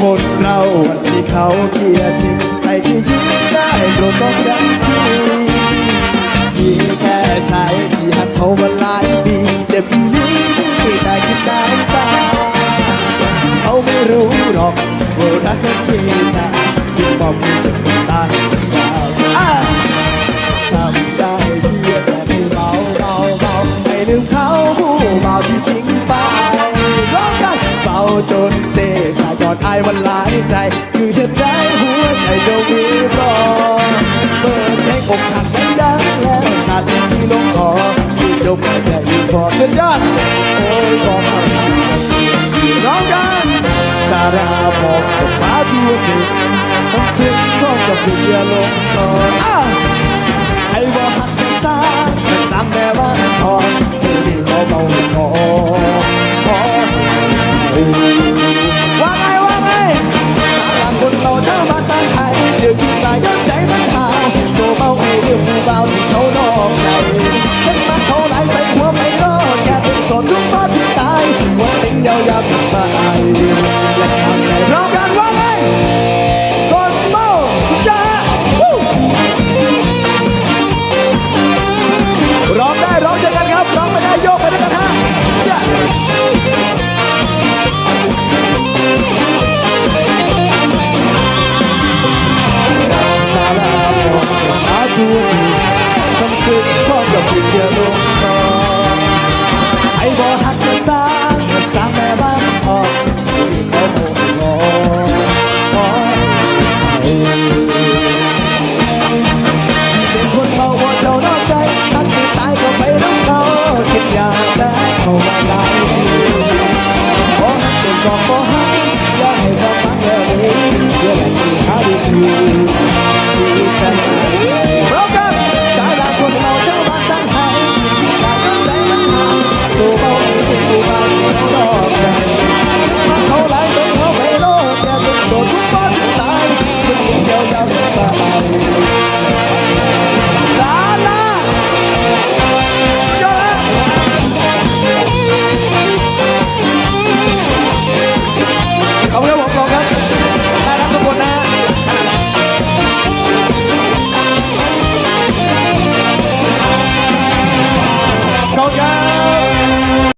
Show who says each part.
Speaker 1: คนเราวันที่เขาเกลียดทิ้งใครที่ยิ้มได้โปรดบอกฉันทีมีแค่ใจที่หักเขามาหลายปีเจ็บอีนี้แต่คิดได้ตาเขาไม่รู้หรอกว่ารักนั้นมีค่าจึงบอกคุณเป็นตาชาวอะทำได้เพียงแต่ไม่เบาเบาเบาไม่ลืมเขา อนอายวันหลายใจ คือฉันได้หัวใจเจ้ามีรอเปิดเพลงอกหักดังๆแล้วนาทีที่ลงคอที่จบแค่อยู่พอสุดยอดโอ้ยบอกเอาจริงร้องกันสาราบอกกับฟ้าที่ว่าถึงต้องซึ้งร้องกับเรือลงต่อ ฉันมาเท่าไรใส่หัวไม่ก็แค่เป็นสดทุกตอที่ตายวันนึ่เยวยาวมาอายเดีละทำใจร้องกันว่าไงคนเมาสุดยอดร้องได้ร้องเจกันครับร้องไม่ได้โยกไปด้กันฮะเจ้าสาราอาตั Bộ. Logan.